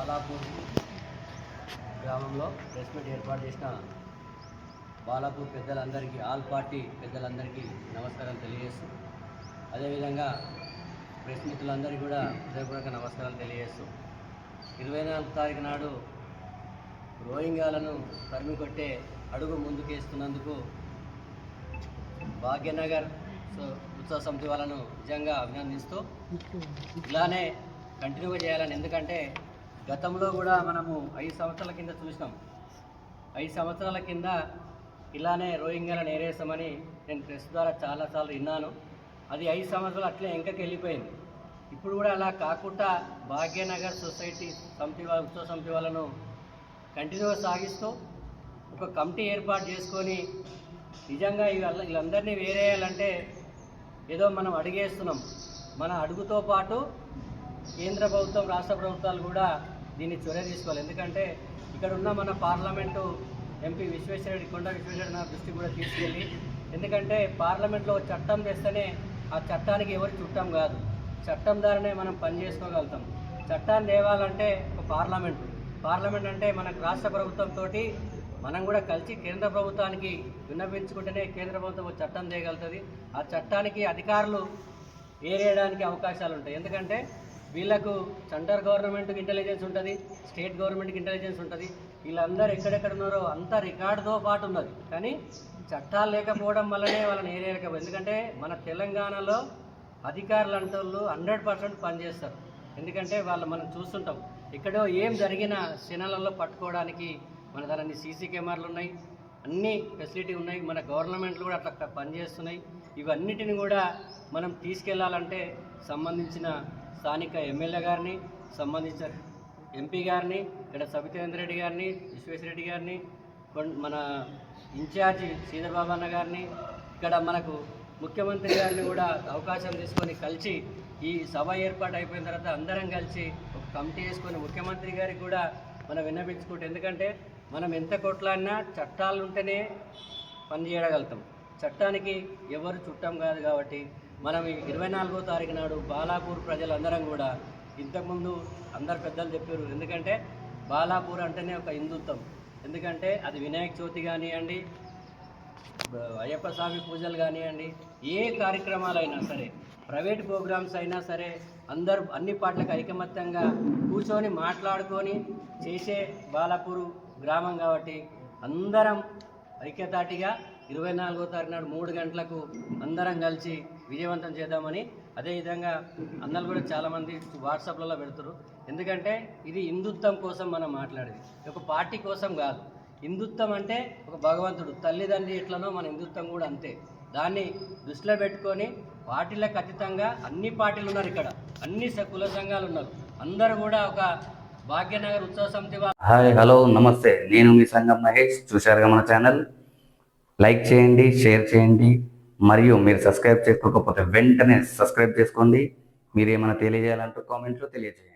బాలాపూర్ గ్రామంలో press meet ఏర్పాటు చేసిన బాలాపూర్ పెద్దలందరికీ ఆల్ పార్టీ పెద్దలందరికీ నమస్కారం తెలియజేస్తూ అదేవిధంగా ప్రెస్ మిత్రులందరికీ కూడా హృదయపూర్వక నమస్కారాలు తెలియజేస్తూ ఇరవై నాలుగు తారీఖు నాడు రోహింగ్యాలను తరిమి కొట్టే అడుగు ముందుకేస్తున్నందుకు భాగ్యనగర్ సో ఉత్సవ సమితి వాళ్ళను నిజంగా అభినందిస్తూ ఇలానే కంటిన్యూగా చేయాలని ఎందుకంటే గతంలో కూడా మనము ఐదు సంవత్సరాల కింద చూసినాం. ఐదు సంవత్సరాల కింద ఇలానే రోహింగ్యాల నేరేసామని నేను ప్రెస్ ద్వారా చాలాసార్లు విన్నాను. అది ఐదు సంవత్సరాలు అట్లే వెంకకి వెళ్ళిపోయింది. ఇప్పుడు కూడా అలా కాకుండా భాగ్యనగర్ సొసైటీ సమితి ఉత్సవ సమితి వాళ్ళను కంటిన్యూగా సాగిస్తూ ఒక కమిటీ ఏర్పాటు చేసుకొని నిజంగా వీళ్ళందరినీ వేరేయాలంటే ఏదో మనం అడిగేస్తున్నాం. మన అడుగుతో పాటు కేంద్ర ప్రభుత్వం రాష్ట్ర ప్రభుత్వాలు కూడా దీన్ని చొరవ తీసుకోవాలి. ఎందుకంటే ఇక్కడ ఉన్న మన పార్లమెంటు ఎంపీ విశ్వేశ్వరరెడ్డి కొండ విశ్వేశ్వరరెడ్డి నా దృష్టి కూడా తీసుకెళ్ళి ఎందుకంటే పార్లమెంట్లో చట్టం తెస్తేనే ఆ చట్టానికి ఎవరు చుట్టం కాదు. చట్టం ద్వారానే మనం పని చేసుకోగలుగుతాం. చట్టాన్ని తేవాలంటే ఒక పార్లమెంట్. పార్లమెంట్ అంటే మనకు రాష్ట్ర ప్రభుత్వంతో మనం కూడా కలిసి కేంద్ర ప్రభుత్వానికి విన్నవించుకుంటేనే కేంద్ర ప్రభుత్వం ఒక చట్టం చేయగలుగుతుంది ఆ చట్టానికి అధికారులు ఏరేయడానికి అవకాశాలు ఉంటాయి. ఎందుకంటే వీళ్ళకు సెంటర్ గవర్నమెంట్కి ఇంటెలిజెన్స్ ఉంటుంది స్టేట్ గవర్నమెంట్కి ఇంటెలిజెన్స్ ఉంటుంది. వీళ్ళందరూ ఎక్కడెక్కడ ఉన్నారో అంతా రికార్డుతో పాటు ఉన్నది. కానీ చట్టాలు లేకపోవడం వల్లనే వాళ్ళని ఏరియలేకపోయింది ఎందుకంటే మన తెలంగాణలో అధికారులు అంటే వాళ్ళు హండ్రెడ్ పర్సెంట్ పనిచేస్తారు. ఎందుకంటే వాళ్ళు మనం చూస్తుంటాం. ఎక్కడో ఏం జరిగిన క్షణాలలో పట్టుకోవడానికి మన దాని సీసీ కెమెరాలు ఉన్నాయి. అన్ని ఫెసిలిటీ ఉన్నాయి. మన గవర్నమెంట్లు కూడా అట్లా పనిచేస్తున్నాయి. ఇవన్నిటిని కూడా మనం తీసుకెళ్ళాలంటే సంబంధించిన స్థానిక ఎమ్మెల్యే గారిని సంబంధించిన ఎంపీ గారిని ఇక్కడ సబితేంద్ర రెడ్డి గారిని విశ్వేశ్వరరెడ్డి గారిని మన ఇన్ఛార్జి శ్రీధర్బాబు అన్న గారిని ఇక్కడ మనకు ముఖ్యమంత్రి గారిని కూడా అవకాశం తీసుకొని కలిసి ఈ సభ ఏర్పాటు అయిపోయిన తర్వాత అందరం కలిసి ఒక కమిటీ వేసుకొని ముఖ్యమంత్రి గారికి కూడా మనం విన్నపించుకుంటే ఎందుకంటే మనం ఎంత కొట్లాడినా చట్టాలు ఉంటేనే పని చేయగలుగుతాం. చట్టానికి ఎవరు చుట్టం కాదు కాబట్టి మనం ఇరవై నాలుగో తారీఖు నాడు బాలాపూర్ ప్రజలందరం కూడా ఇంతకుముందు అందరు పెద్దలు చెప్పారు. ఎందుకంటే బాలాపూర్ అంటేనే ఒక హిందుత్వం. ఎందుకంటే అది వినాయక చవితి కానివ్వండి అయ్యప్ప స్వామి పూజలు కానివ్వండి ఏ కార్యక్రమాలైనా సరే ప్రైవేట్ ప్రోగ్రామ్స్ అయినా సరే అందరు అన్ని పాటలకు ఐకమత్యంగా కూర్చొని మాట్లాడుకొని చేసే బాలాపూర్ గ్రామం కాబట్టి అందరం ఐక్యతాటిగా ఇరవై నాలుగో తారీఖు నాడు మూడు గంటలకు అందరం కలిసి విజయవంతం చేద్దామని అదేవిధంగా అందరు కూడా చాలామంది వాట్సాప్లలో పెడతారు. ఎందుకంటే ఇది హిందుత్వం కోసం మనం మాట్లాడేది. ఒక పార్టీ కోసం కాదు. హిందుత్వం అంటే ఒక భగవంతుడు. తల్లిదండ్రి ఎట్లనో మన హిందుత్వం కూడా అంతే. దాన్ని దృష్టిలో పెట్టుకొని పార్టీలకు అతీతంగా అన్ని పార్టీలు ఉన్నారు ఇక్కడ. అన్ని స- కుల సంఘాలు ఉన్నారు. అందరూ కూడా ఒక భాగ్యనగర్ ఉత్సవ సమితి హాయ్ హలో నమస్తే. నేను మీ సంఘం మహేష్. చూశారుగా మన ఛానల్. లైక్ చేయండి షేర్ చేయండి. మరియు మీరు సబ్స్క్రైబ్ చేసుకోకపోతే వెంటనే సబ్స్క్రైబ్ చేసుకోండి. మీరు ఏమైనా తెలియజేయాలంటూ కామెంట్లో తెలియజేయండి.